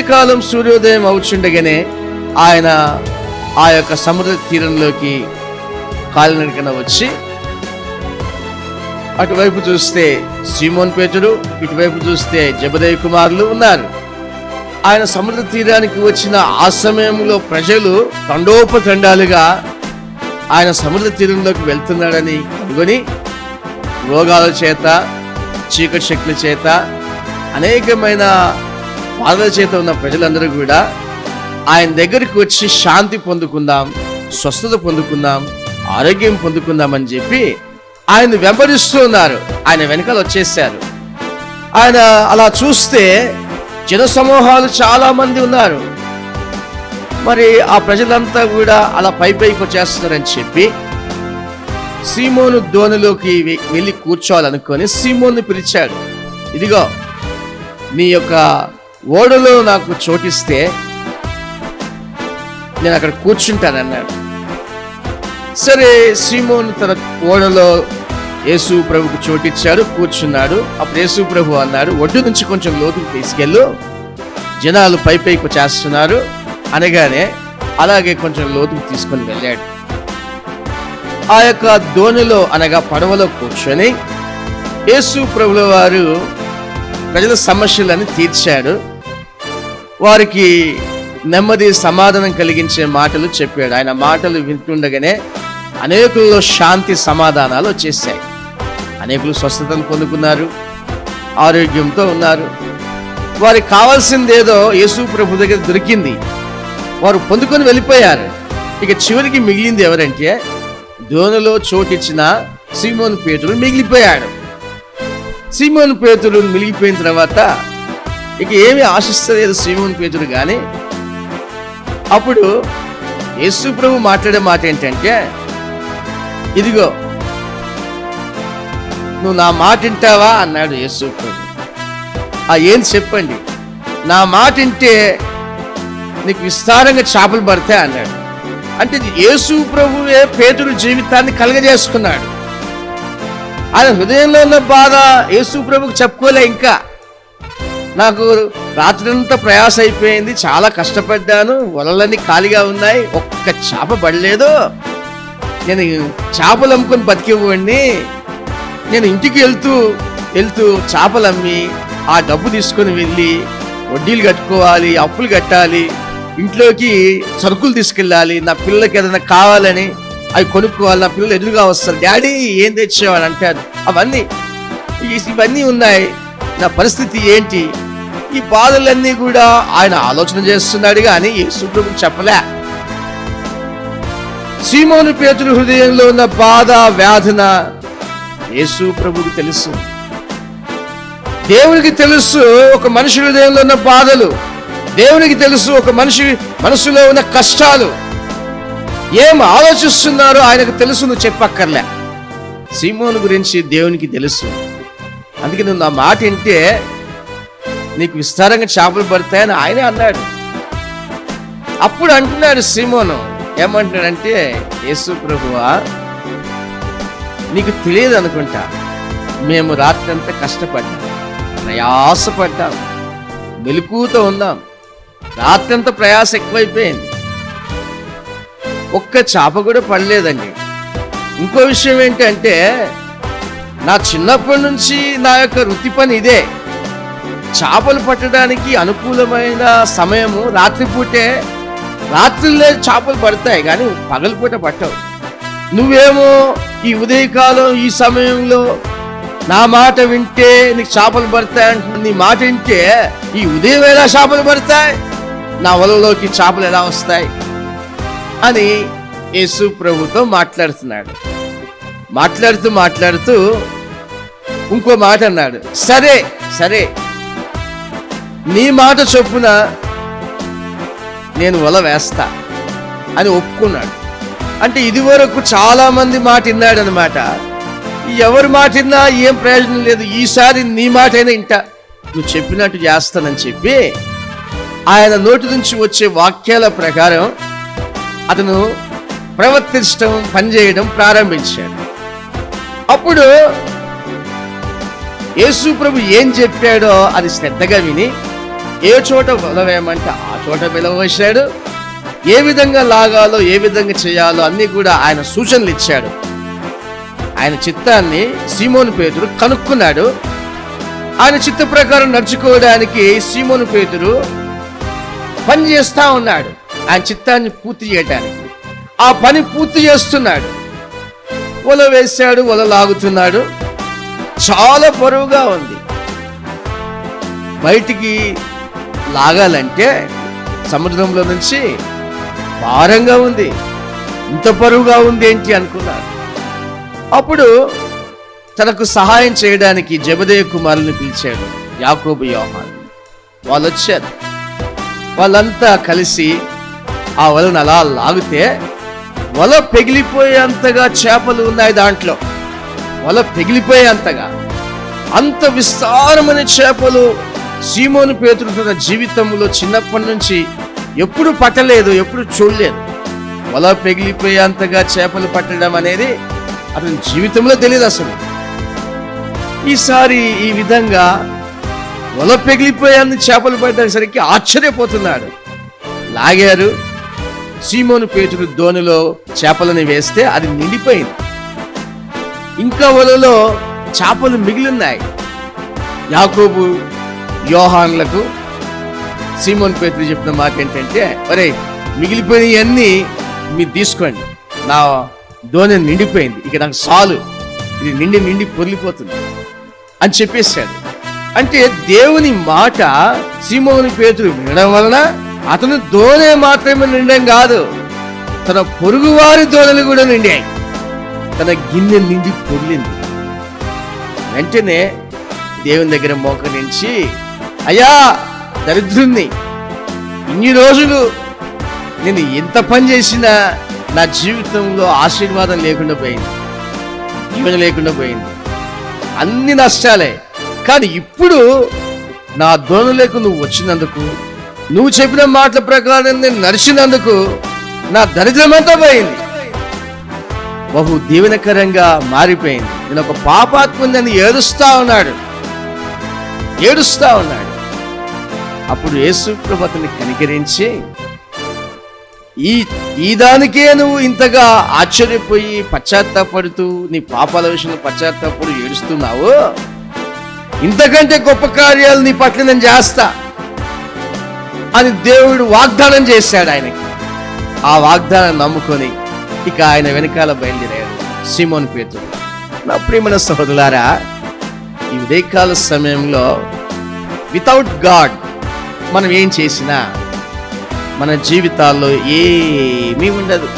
ఉదయకాలం సూర్యోదయం అవుచుండగానే ఆయన ఆ యొక్క సముద్ర తీరంలోకి కాలినడకన వచ్చి అటువైపు చూస్తే సీమోన్ పేతుడు ఇటువైపు చూస్తే జబదేవి కుమారులు ఉన్నారు. ఆయన సముద్ర తీరానికి వచ్చిన ఆ సమయంలో ప్రజలు తండోపతండాలుగా ఆయన సముద్ర తీరంలోకి వెళ్తున్నాడని కనుగొని రోగాల చేత చీకటి శక్తుల చేత అనేకమైన బాధల చేత ఉన్న ప్రజలందరూ కూడా ఆయన దగ్గరికి వచ్చి శాంతి పొందుకుందాం స్వస్థత పొందుకుందాం ఆరోగ్యం పొందుకుందాం అని చెప్పి ఆయన వెంబడిస్తూ ఉన్నారు. ఆయన వెనకాల వచ్చేసారు. ఆయన అలా చూస్తే జన సమూహాలు చాలా మంది ఉన్నారు. మరి ఆ ప్రజలంతా కూడా అలా పై పైకి వచ్చేస్తున్నారని చెప్పి సీమోను ధోనిలోకి వెళ్ళి కూర్చోవాలనుకొని సీమోను పిలిచాడు. ఇదిగో నీ యొక్క ఓడలో నాకు చోటిస్తే నేను అక్కడ కూర్చుంటానన్నాడు. సరే సీమోన్ తన ఓడలో యేసు ప్రభుకు చోటిచ్చాడు కూర్చున్నాడు. అప్పుడు యేసు ప్రభు అన్నాడు ఒడ్డు నుంచి కొంచెం లోతుకు తీసుకెళ్ళు. జనాలు పై పైకి చేస్తున్నారు. అనగానే అలాగే కొంచెం లోతుకు తీసుకొని వెళ్ళాడు. ఆ యొక్క దోణిలో అనగా పడవలో కూర్చొని యేసు ప్రభుల వారు ప్రజల సమస్యలను తీర్చాడు. వారికి నెమ్మది సమాధానం కలిగించే మాటలు చెప్పాడు. ఆయన మాటలు వింటుండగానే అనేకుల్లో శాంతి సమాధానాలు వచ్చేసాయి. అనేకులు స్వస్థతను పొందుకున్నారు ఆరోగ్యంతో ఉన్నారు. వారికి కావాల్సిందేదో యేసు ప్రభు దగ్గర దొరికింది. వారు పొందుకొని వెళ్ళిపోయారు. ఇక చివరికి మిగిలింది ఎవరంటే దోనలో చోటిచ్చిన సీమోన్ పేతుడు మిగిలిపోయాడు. సీమోన్ పేతుడు మిగిలిపోయిన తర్వాత ఇక ఏమి ఆశిస్తలేదు శ్రీమోన్ పేతుడు కానీ అప్పుడు యేసు ప్రభు మాట్లాడే మాట ఏంటంటే ఇదిగో నువ్వు నా మాట వింటావా? అన్నాడు యేసు ప్రభు. ఆ ఏం చెప్పండి? నా మాట వింటే నీకు విస్తారంగా చేపలు పడతాయి అన్నాడు. అంటే యేసు ప్రభువే పేతుడు జీవితాన్ని కలగజేసుకున్నాడు. ఆయన హృదయంలో ఉన్న బాధ యేసు ప్రభుకు చెప్పుకోలే ఇంకా. నాకు రాత్రంతా ప్రయాస అయిపోయింది చాలా కష్టపడ్డాను. వలలన్నీ ఖాళీగా ఉన్నాయి. ఒక్క చేప పడలేదు. నేను చేపలు అమ్ముకొని బతికివ్వండి నేను ఇంటికి వెళ్తూ వెళ్తూ చేపలు అమ్మి ఆ డబ్బు తీసుకొని వెళ్ళి వడ్డీలు కట్టుకోవాలి అప్పులు కట్టాలి ఇంట్లోకి సరుకులు తీసుకెళ్ళాలి నా పిల్లలకి ఏదైనా కావాలని అవి కొనుక్కోవాలి నా పిల్లలు ఎదురుగా వస్తారు. డాడీ ఏం తెచ్చేవాడు అంటారు. అవన్నీ ఇవన్నీ ఉన్నాయి. నా పరిస్థితి ఏంటి? ఈ బాధలన్నీ కూడా ఆయన ఆలోచన చేస్తున్నాడు కానీ యేసు ప్రభు చెప్పలే. సీమోను పేతురు హృదయంలో ఉన్న బాధ వ్యాధన యేసు ప్రభుకి తెలుసు. దేవునికి తెలుసు ఒక మనిషి హృదయంలో ఉన్న బాధలు. దేవునికి తెలుసు ఒక మనిషి మనసులో ఉన్న కష్టాలు. ఏం ఆలోచిస్తున్నారో ఆయనకు తెలుసు నువ్వు చెప్పక్కర్లే. సీమోను గురించి దేవునికి తెలుసు. అందుకే నువ్వు నా మాట వింటే నీకు విస్తారంగా చేపలు పడతాయని ఆయనే అన్నాడు. అప్పుడు అంటున్నాడు సీమోను ఏమంటాడంటే యేసు ప్రభువా నీకు తెలియదు అనుకుంటా మేము రాత్రి అంతా కష్టపడ్డాం ప్రయాసపడ్డాం మెలకుతో ఉన్నాం రాత్రంతా ప్రయాస ఎక్కువైపోయింది. ఒక్క చేప కూడా పడలేదండి. ఇంకో విషయం ఏంటంటే నా చిన్నప్పటి నుంచి నా యొక్క వృత్తి పని ఇదే. చేపలు పట్టడానికి అనుకూలమైన సమయము రాత్రిపూటే. రాత్రిలో చేపలు పడతాయి కానీ పగలపూట పట్టవు. నువ్వేమో ఈ ఉదయకాలం ఈ సమయంలో నా మాట వింటే నీకు చేపలు పడతాయి అంటున్నా నీ మాట వింటే ఈ ఉదయం ఎలా చేపలు పడతాయి? నా వలలోకి చేపలు ఎలా వస్తాయి? అని యేసు ప్రభుతో మాట్లాడుతున్నాడు. మాట్లాడుతూ మాట్లాడుతూ ఇంకో మాట అన్నాడు. సరే సరే నీ మాట చొప్పున నేను వల వేస్తా అని ఒప్పుకున్నాడు. అంటే ఇదివరకు చాలా మంది మాట విన్నాడనమాట ఎవరి మాట విన్నా ఏం ప్రయోజనం లేదు. ఈసారి నీ మాట అయినా ఇంటా. నువ్వు చెప్పినట్టు చేస్తానని చెప్పి ఆయన నోటి నుంచి వచ్చే వాక్యాల ప్రకారం అతను ప్రవర్తించడం పనిచేయడం ప్రారంభించాడు. అప్పుడు యేసు ప్రభు ఏం చెప్పాడో అది శ్రద్ధగా విని ఏ చోట వల వేయమంటే ఆ చోట వెలవేశాడు ఏ విధంగా లాగాలో ఏ విధంగా చేయాలో అన్నీ కూడా ఆయన సూచనలు ఇచ్చాడు. ఆయన చిత్తాన్ని సీమోను పేతురు కనుక్కున్నాడు. ఆయన చిత్త ప్రకారం నడుచుకోవడానికి సీమోను పేతురు పని చేస్తా ఉన్నాడు. ఆయన చిత్తాన్ని పూర్తి చేయడానికి ఆ పని పూర్తి చేస్తున్నాడు. వల వేశాడు వల లాగుతున్నాడు. చాలా పొరువుగా ఉంది. బయటికి లాగాలంటే సముద్రంలో నుంచి భారంగా ఉంది. ఇంత పరువుగా ఉంది ఏంటి అనుకున్నాడు అప్పుడు తనకు సహాయం చేయడానికి జబదేయ కుమారుని పిలిచాడు యాకోబు యోహాన్. వాళ్ళు వచ్చారు వాళ్ళంతా కలిసి ఆ వలను అలా లాగితే వల పెగిలిపోయేంతగా చేపలు ఉన్నాయి దాంట్లో. వల పెగిలిపోయేంతగా అంత విస్తారమైన చేపలు సీమోను పేతుడు తన జీవితంలో చిన్నప్పటి నుంచి ఎప్పుడు పట్టలేదు ఎప్పుడు చూడలేదు. వల పెగిలిపోయేంతగా చేపలు పట్టడం అనేది అతని జీవితంలో తెలియదు అసలు. ఈసారి ఈ విధంగా వల పెగిలిపోయేంత చేపలు పట్టేసరికి ఆశ్చర్యపోతున్నాడు. లాగారు సీమోను పేతుడు దోణిలో చేపలని వేస్తే అది నిండిపోయింది. ఇంకా వలలో చేపలు మిగిలిన్నాయి యాకోబు యోహాన్లకు సీమోన్ పేతులు చెప్పిన మాట ఏంటంటే ఒరే మిగిలిపోయినవన్నీ మీరు తీసుకోండి. నా దోణి నిండిపోయింది. ఇక నాకు సాలు ఇది నిండి నిండి పొర్లిపోతుంది. అని చెప్పేశాడు. అంటే దేవుని మాట సీమోని పేతుడు వినడం వలన అతను దోణే మాత్రమే నిండడం కాదు. తన పొరుగువారి దోణలు కూడా నిండాయి. తన గిన్నె నిండి పొర్లింది. వెంటనే దేవుని దగ్గర మోకరించి అయ్యా దరిద్రుణ్ణి. ఇన్ని రోజులు నేను ఎంత పని చేసినా నా జీవితంలో ఆశీర్వాదం లేకుండా పోయింది. జీవన లేకుండా పోయింది. అన్ని నష్టాలే. కానీ ఇప్పుడు నా దోణులకు నువ్వు వచ్చినందుకు నువ్వు చెప్పిన మాటల ప్రకారం నేను నడిచినందుకు నా దరిద్రమంతా పోయింది. బహు దీవెనకరంగా మారిపోయింది. నేను ఒక పాపాత్ముందని ఏడుస్తా ఉన్నాడు. ఏడుస్తా ఉన్నాడు. అప్పుడు యేసుప్రభు అతన్ని కనికరించి ఈ ఈ దానికే నువ్వు ఇంతగా ఆశ్చర్యపోయి పశ్చాత్తాపడుతూ నీ పాపాల విషయంలో పశ్చాత్తాపడు ఏడుస్తున్నావు? ఇంతకంటే గొప్ప కార్యాలు నీ పట్ల నేను చేస్తా అని దేవుడు వాగ్దానం చేశాడు ఆయనకి. ఆ వాగ్దానం నమ్ముకొని ఇక ఆయన వెనకాల బయలుదేరాడు సిమోన్ పేతుడు నా ప్రియమైన సహోదరులారా ఈ ఉదయకాల సమయంలో వితౌట్ గాడ్ మనం ఏం చేసినా మన జీవితాల్లో ఏమీ ఉండదు.